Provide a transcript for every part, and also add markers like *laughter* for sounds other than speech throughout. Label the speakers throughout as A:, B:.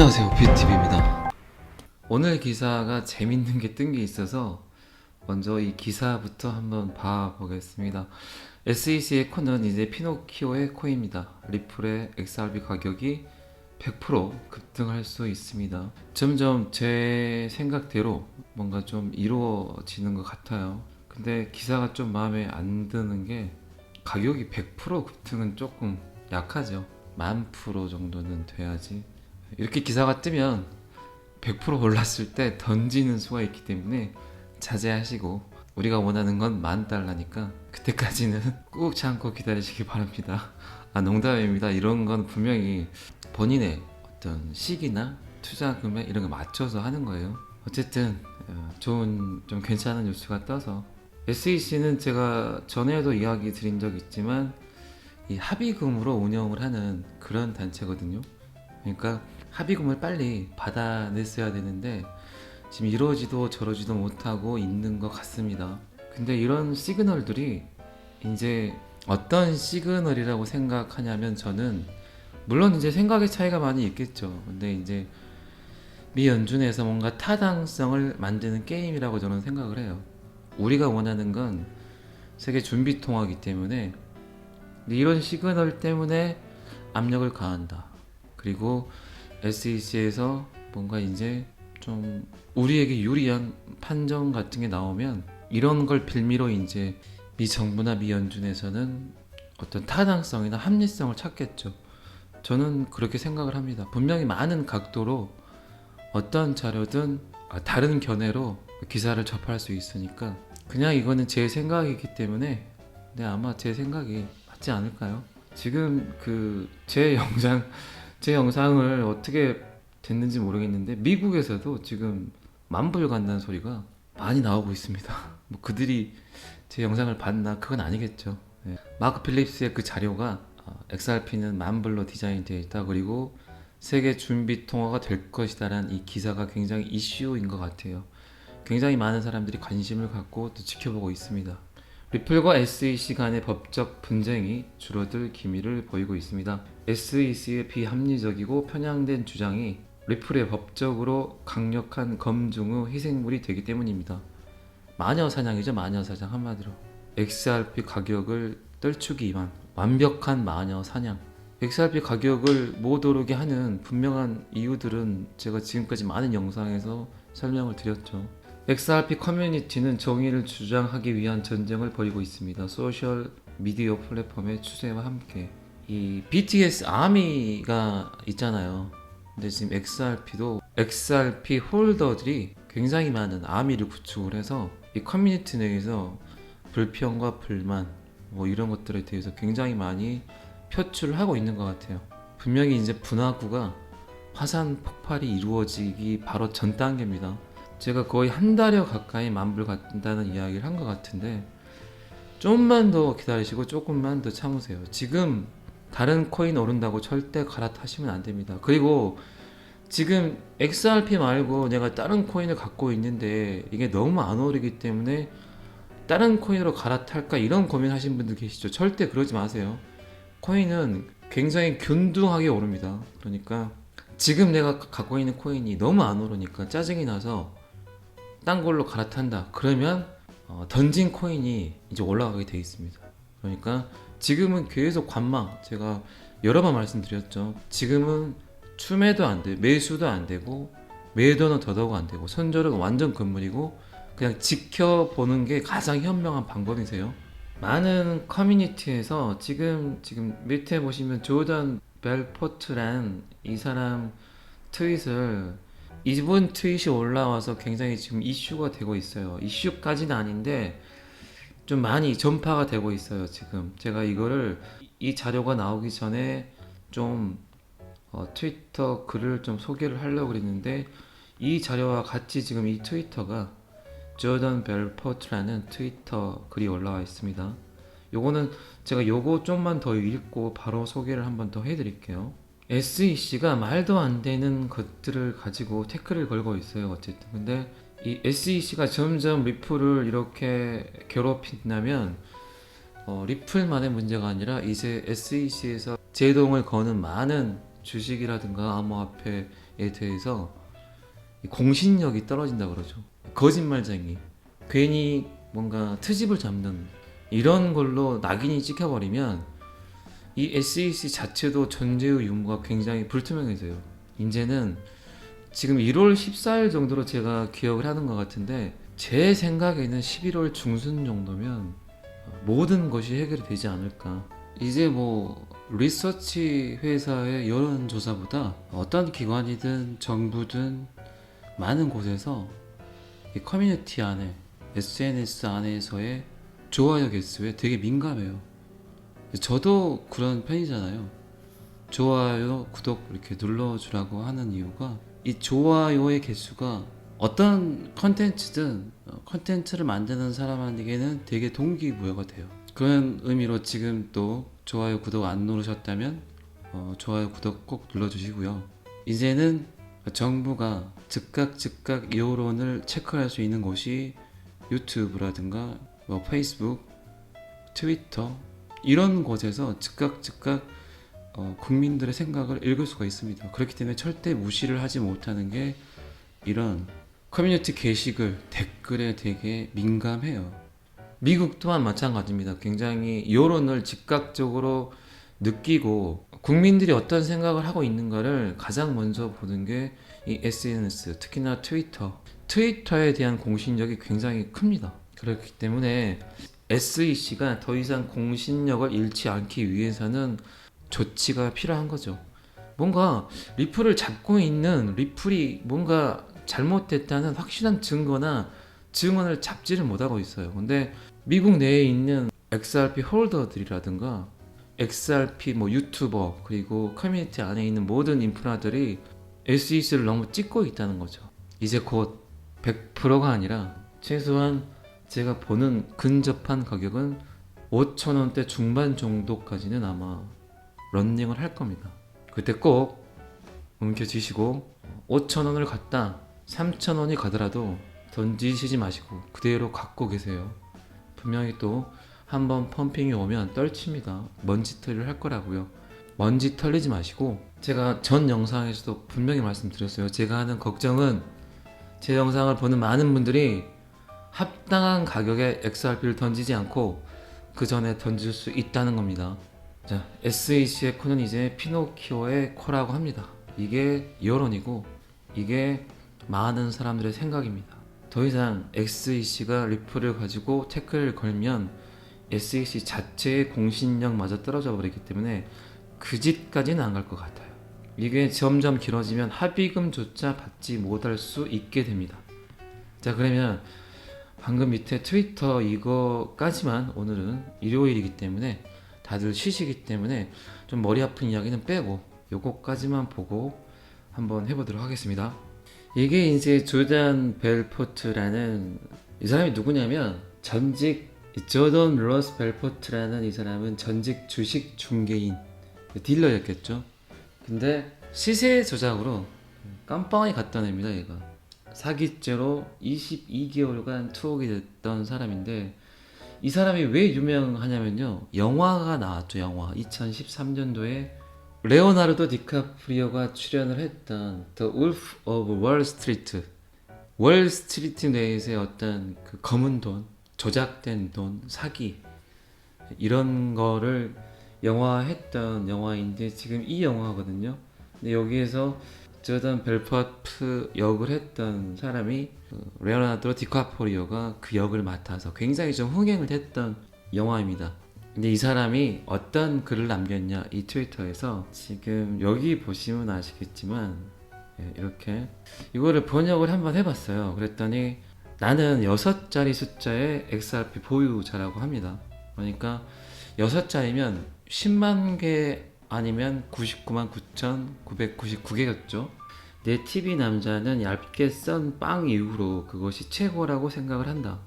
A: 안녕하세요. 뷰티비입니다. 오늘 기사가 재밌는 게 뜬 게 있어서 먼저 이 기사부터 한번 봐보겠습니다. SEC의 코는 이제 피노키오의 코입니다. 리플의 XRP 가격이 100% 급등할 수 있습니다. 점점 제 생각대로 뭔가 좀 이루어지는 것 같아요. 근데 기사가 좀 마음에 안 드는 게 가격이 100% 급등은 조금 약하죠. 만 프로 정도는 돼야지 이렇게 기사가 뜨면 100% 올랐을 때 던지는 수가 있기 때문에 자제하시고 우리가 원하는 건 만 달러니까 그때까지는 *laughs* 꾹 참고 기다리시기 바랍니다. 아 농담입니다. 이런 건 분명히 본인의 어떤 시기나 투자 금액 이런 거 맞춰서 하는 거예요. 어쨌든 어, 좋은 좀 괜찮은 뉴스가 떠서 SEC는 제가 전에도 이야기 드린 적 있지만 이 합의금으로 운영을 하는 그런 단체거든요. 그러니까 합의금을 빨리 받아냈어야 되는데 지금 이러지도 저러지도 못하고 있는 것 같습니다. 근데 이런 시그널들이 이제 어떤 시그널이라고 생각하냐면 저는 물론 이제 생각의 차이가 많이 있겠죠. 근데 이제 미 연준에서 뭔가 타당성을 만드는 게임이라고 저는 생각을 해요. 우리가 원하는 건 세계 준비 통화이기 때문에 이런 시그널 때문에 압력을 가한다. 그리고 SEC에서 뭔가 이제 좀 우리에게 유리한 판정 같은 게 나오면 이런 걸 빌미로 이제 미 정부나 미 연준에서는 어떤 타당성이나 합리성을 찾겠죠. 저는 그렇게 생각을 합니다. 분명히 많은 각도로 어떤 자료든 아, 다른 견해로 기사를 접할 수 있으니까 그냥 이거는 제 생각이기 때문에 네, 아마 제 생각이 맞지 않을까요? 지금 그 제 *laughs* 영상 제 영상을 어떻게 됐는지 모르겠는데 미국에서도 지금 만불 간다는 소리가 많이 나오고 있습니다. *laughs* 뭐 그들이 제 영상을 봤나 그건 아니겠죠. 네. 마크 필립스의 그 자료가 어, XRP는 만불로 디자인되어 있다 그리고 세계 준비 통화가 될 것이다라는 이 기사가 굉장히 이슈인 것 같아요. 굉장히 많은 사람들이 관심을 갖고 또 지켜보고 있습니다. 리플과 SEC 간의 법적 분쟁이 줄어들 기미를 보이고 있습니다. SEC의 비합리적이고 편향된 주장이 리플의 법적으로 강력한 검증 후 희생물이 되기 때문입니다. 마녀 사냥이죠, 마녀 사냥 한마디로. XRP 가격을 떨추기 위한 완벽한 마녀 사냥. XRP 가격을 못 오르게 하는 분명한 이유들은 제가 지금까지 많은 영상에서 설명을 드렸죠. XRP 커뮤니티는 정의를 주장하기 위한 전쟁을 벌이고 있습니다. 소셜 미디어 플랫폼의 추세와 함께 이 BTS 아미가 있잖아요. 근데 지금 XRP도 XRP 홀더들이 굉장히 많은 아미를 구축을 해서 이 커뮤니티 내에서 불평과 불만 뭐 이런 것들에 대해서 굉장히 많이 표출을 하고 있는 것 같아요. 분명히 이제 분화구가 화산 폭발이 이루어지기 바로 전 단계입니다. 제가 거의 한 달여 가까이 만불 간다는 이야기를 한 것 같은데 좀만 더 기다리시고 조금만 더 참으세요. 지금 다른 코인 오른다고 절대 갈아타시면 안 됩니다. 그리고 지금 XRP 말고 내가 다른 코인을 갖고 있는데 이게 너무 안 오르기 때문에 다른 코인으로 갈아탈까 이런 고민 하신 분들 계시죠. 절대 그러지 마세요. 코인은 굉장히 균등하게 오릅니다. 그러니까 지금 내가 갖고 있는 코인이 너무 안 오르니까 짜증이 나서 딴 걸로 갈아탄다. 그러면 어, 던진 코인이 이제 올라가게 돼 있습니다. 그러니까 지금은 계속 관망. 제가 여러 번 말씀드렸죠. 지금은 추매도 안 돼, 매수도 안 되고 매도는 더더욱 안 되고 손절은 완전 금물이고 그냥 지켜보는 게 가장 현명한 방법이세요. 많은 커뮤니티에서 지금 지금 밑에 보시면 조던 벨포트란 이 사람 트윗을 이분 트윗이 올라와서 굉장히 지금 이슈가 되고 있어요. 이슈까지는 아닌데 좀 많이 전파가 되고 있어요. 지금 제가 이거를 이 자료가 나오기 전에 좀 어, 트위터 글을 좀 소개를 하려고 그랬는데 이 자료와 같이 지금 이 트위터가 조던 벨포트라는 트위터 글이 올라와 있습니다. 요거는 제가 요거 좀만 더 읽고 바로 소개를 한번 더 해드릴게요. SEC가 말도 안 되는 것들을 가지고 태클을 걸고 있어요. 어쨌든 근데 이 SEC가 점점 리플을 이렇게 괴롭힌다면 어, 리플만의 문제가 아니라 이제 SEC에서 제동을 거는 많은 주식이라든가 암호화폐 대해서 이 공신력이 떨어진다 그러죠. 거짓말쟁이. 괜히 뭔가 트집을 잡는 이런 걸로 낙인이 찍혀버리면 이 SEC 자체도 존재의 유무가 굉장히 불투명해져요. 이제는 지금 1월 14일 정도로 제가 기억을 하는 것 같은데 제 생각에는 11월 중순 정도면 모든 것이 해결이 되지 않을까. 이제 뭐 리서치 회사의 여론조사보다 어떤 기관이든 정부든 많은 곳에서 이 커뮤니티 안에 SNS 안에서의 좋아요 개수에 되게 민감해요. 저도 그런 편이잖아요. 좋아요, 구독 이렇게 눌러주라고 하는 이유가 이 좋아요의 개수가 어떤 컨텐츠든 어, 컨텐츠를 만드는 사람에게는 되게 동기부여가 돼요. 그런 의미로 지금 또 좋아요, 구독 안 누르셨다면 어, 좋아요, 구독 꼭 눌러주시고요. 이제는 정부가 즉각 즉각 여론을 체크할 수 있는 곳이 유튜브라든가 뭐 페이스북, 트위터 이런 곳에서 즉각 즉각 어, 국민들의 생각을 읽을 수가 있습니다. 그렇기 때문에 절대 무시를 하지 못하는 게 이런 커뮤니티 게시글 댓글에 되게 민감해요. 미국 또한 마찬가지입니다. 굉장히 여론을 즉각적으로 느끼고 국민들이 어떤 생각을 하고 있는가를 가장 먼저 보는 게 이 SNS, 특히나 트위터. 트위터에 대한 공신력이 굉장히 큽니다. 그렇기 때문에 SEC가 더 이상 공신력을 잃지 않기 위해서는 조치가 필요한 거죠. 뭔가 리플을 잡고 있는 리플이 뭔가 잘못됐다는 확실한 증거나 증언을 잡지를 못하고 있어요. 근데 미국 내에 있는 XRP 홀더들이라든가 XRP 뭐 유튜버 그리고 커뮤니티 안에 있는 모든 인프라들이 SEC를 너무 찍고 있다는 거죠. 이제 곧 100%가 아니라 최소한 제가 보는 근접한 가격은 5천 원대 중반 정도까지는 아마 런닝을 할 겁니다. 그때 꼭 움켜쥐시고 5천 원을 갖다 3천 원이 가더라도 던지시지 마시고 그대로 갖고 계세요. 분명히 또 한번 펌핑이 오면 떨칩니다. 먼지 털이를 할 거라고요. 먼지 털리지 마시고 제가 전 영상에서도 분명히 말씀드렸어요. 제가 하는 걱정은 제 영상을 보는 많은 분들이 합당한 가격에 XRP를 던지지 않고 그 전에 던질 수 있다는 겁니다. 자, SEC의 코는 이제 피노키오의 코라고 합니다. 이게 여론이고 이게 많은 사람들의 생각입니다. 더 이상 SEC가 리플을 가지고 태클을 걸면 SEC 자체의 공신력마저 떨어져 버리기 때문에 그 짓까지는 안 갈 것 같아요. 이게 점점 길어지면 합의금조차 받지 못할 수 있게 됩니다. 자, 그러면 방금 밑에 트위터 이거까지만 오늘은 일요일이기 때문에 다들 쉬시기 때문에 좀 머리 아픈 이야기는 빼고 요거까지만 보고 한번 해보도록 하겠습니다. 이게 이제 조단 벨포트라는 이 사람이 누구냐면 전직 조던 로스 벨포트라는 이 사람은 전직 주식 중개인 딜러였겠죠. 근데 시세 조작으로 깜빵에 갔다 냅니다 얘가 사기죄로 22개월간 투옥이 됐던 사람인데 이 사람이 왜 유명하냐면요. 영화가 나왔죠 영화. 2013년도에 레오나르도 디카프리오가 출연을 했던 The Wolf of Wall Street. 월 스트리트 내에서의 어떤 그 검은 돈 조작된 돈 사기 이런 거를 영화했던 영화인데 지금 이 영화거든요. 근데 여기에서 저던 벨퍼트 역을 했던 사람이 그 레오나르도 디카프리오가 그 역을 맡아서 굉장히 좀 흥행을 했던 영화입니다. 근데 이 사람이 어떤 글을 남겼냐 이 트위터에서 지금 여기 보시면 아시겠지만 예, 이렇게 이거를 번역을 한번 해봤어요. 그랬더니 나는 여섯 자리 숫자의 XRP 보유자라고 합니다. 그러니까 여섯 자리면 10만 개 아니면 99만 9,999개였죠. 내 TV 남자는 얇게 썬 빵 이후로 그것이 최고라고 생각을 한다.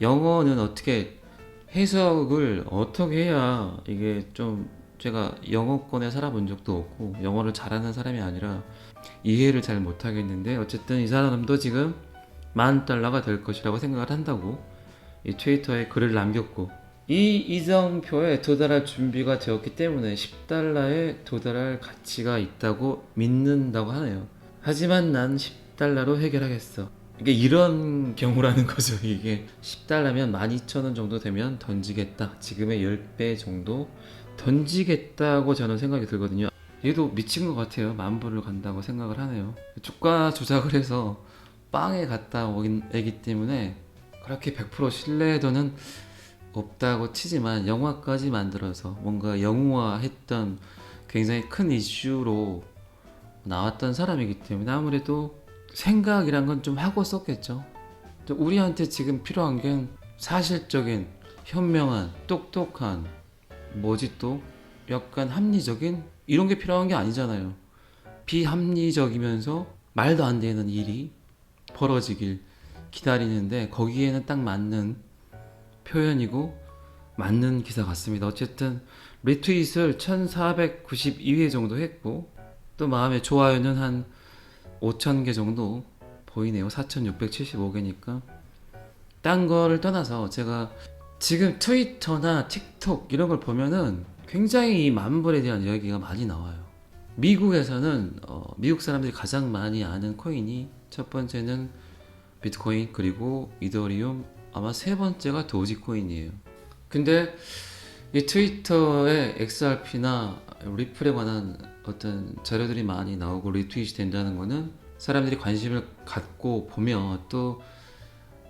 A: 영어는 어떻게 해석을 어떻게 해야 이게 좀 제가 영어권에 살아본 적도 없고 영어를 잘하는 사람이 아니라 이해를 잘 못하겠는데 어쨌든 이 사람도 지금 만 달러가 될 것이라고 생각을 한다고 이 트위터에 글을 남겼고 이 이정표에 도달할 준비가 되었기 때문에 10달러에 도달할 가치가 있다고 믿는다고 하네요. 하지만 난 10달러로 해결하겠어. 이게 이런 경우라는 *laughs* 거죠. 이게 10달러면 12,000원 정도 되면 던지겠다. 지금의 10배 정도 던지겠다고 저는 생각이 들거든요. 얘도 미친 것 같아요. 만불을 간다고 생각을 하네요. 주가 조작을 해서 빵에 갔다 오기 때문에 그렇게 100% 신뢰도는 없다고 치지만 영화까지 만들어서 뭔가 영웅화했던 굉장히 큰 이슈로 나왔던 사람이기 때문에 아무래도 생각이란 건 좀 하고 썼겠죠. 또 우리한테 지금 필요한 게 사실적인, 현명한, 똑똑한, 뭐지 또 약간 합리적인 이런 게 필요한 게 아니잖아요. 비합리적이면서 말도 안 되는 일이 벌어지길 기다리는데 거기에는 딱 맞는 표현이고 맞는 기사 같습니다. 어쨌든 리트윗을 1492회 정도 했고 또 마음의 좋아요는 한 5,000개 정도 보이네요. 4,675개니까. 딴 거를 떠나서 제가 지금 트위터나 틱톡 이런 걸 보면은 굉장히 이 만불에 대한 이야기가 많이 나와요. 미국에서는 어, 미국 사람들이 가장 많이 아는 코인이 첫 번째는 비트코인 그리고 이더리움 아마 세 번째가 도지코인이에요. 근데 이 트위터에 XRP나 리플에 관한 어떤 자료들이 많이 나오고 리트윗이 된다는 거는 사람들이 관심을 갖고 보며 또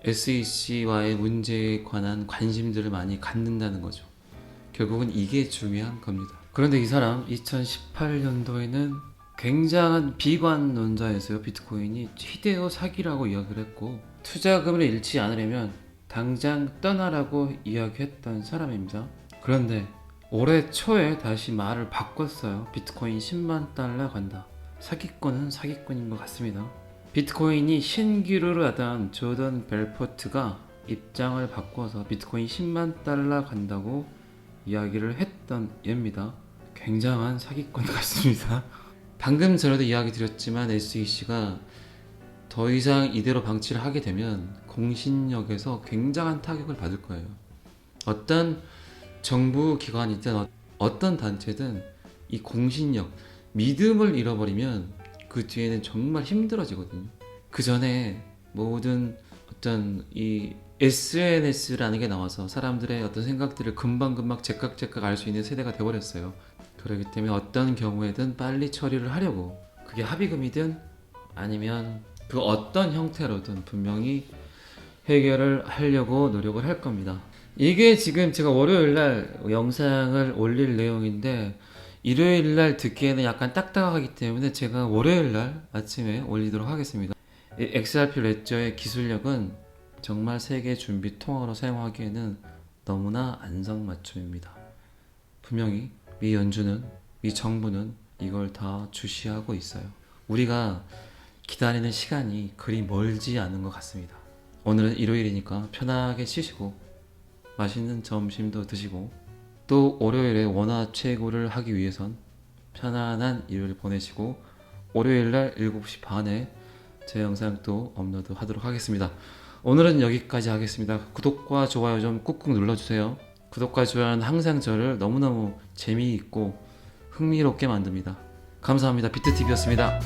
A: SEC와의 문제에 관한 관심들을 많이 갖는다는 거죠. 결국은 이게 중요한 겁니다. 그런데 이 사람 2018년도에는 굉장한 비관론자에서요 비트코인이 히데오 사기라고 이야기를 했고 투자금을 잃지 않으려면 당장 떠나라고 이야기했던 사람입니다. 그런데 올해 초에 다시 말을 바꿨어요. 비트코인 10만 달러 간다. 사기꾼은 사기꾼인 것 같습니다. 비트코인이 신기루를 하던 조던 벨포트가 입장을 바꿔서 비트코인 10만 달러 간다고 이야기를 했던 예입니다. 굉장한 사기꾼 같습니다. *laughs* 방금 전에도 이야기 드렸지만 SEC가 더 이상 이대로 방치를 하게 되면 공신력에서 굉장한 타격을 받을 거예요. 어떤 정부 기관이든 어- 어떤 단체든 이 공신력, 믿음을 잃어버리면 그 뒤에는 정말 힘들어지거든요. 그 전에 모든 어떤 이 SNS라는 게 나와서 사람들의 어떤 생각들을 금방금방 제깍제깍 알 수 있는 세대가 돼버렸어요. 그렇기 때문에 어떤 경우에든 빨리 처리를 하려고 그게 합의금이든 아니면 그 어떤 형태로든 분명히 해결을 하려고 노력을 할 겁니다. 이게 지금 제가 월요일 날 영상을 올릴 내용인데 일요일 날 듣기에는 약간 딱딱하기 때문에 제가 월요일 날 아침에 올리도록 하겠습니다. 이 XRP 레저의 기술력은 정말 세계 준비 통화로 사용하기에는 너무나 안성맞춤입니다. 분명히 미 연준은 미 정부는 이걸 다 주시하고 있어요. 우리가 기다리는 시간이 그리 멀지 않은 것 같습니다. 오늘은 일요일이니까 편하게 쉬시고 맛있는 점심도 드시고 또 월요일에 원화 최고를 하기 위해선 편안한 일요일 보내시고 월요일 날 7시 반에 제 영상 또 업로드 하도록 하겠습니다. 오늘은 여기까지 하겠습니다. 구독과 좋아요 좀 꾹꾹 눌러주세요. 구독과 좋아요는 항상 저를 너무너무 재미있고 흥미롭게 만듭니다. 감사합니다. 비트TV였습니다.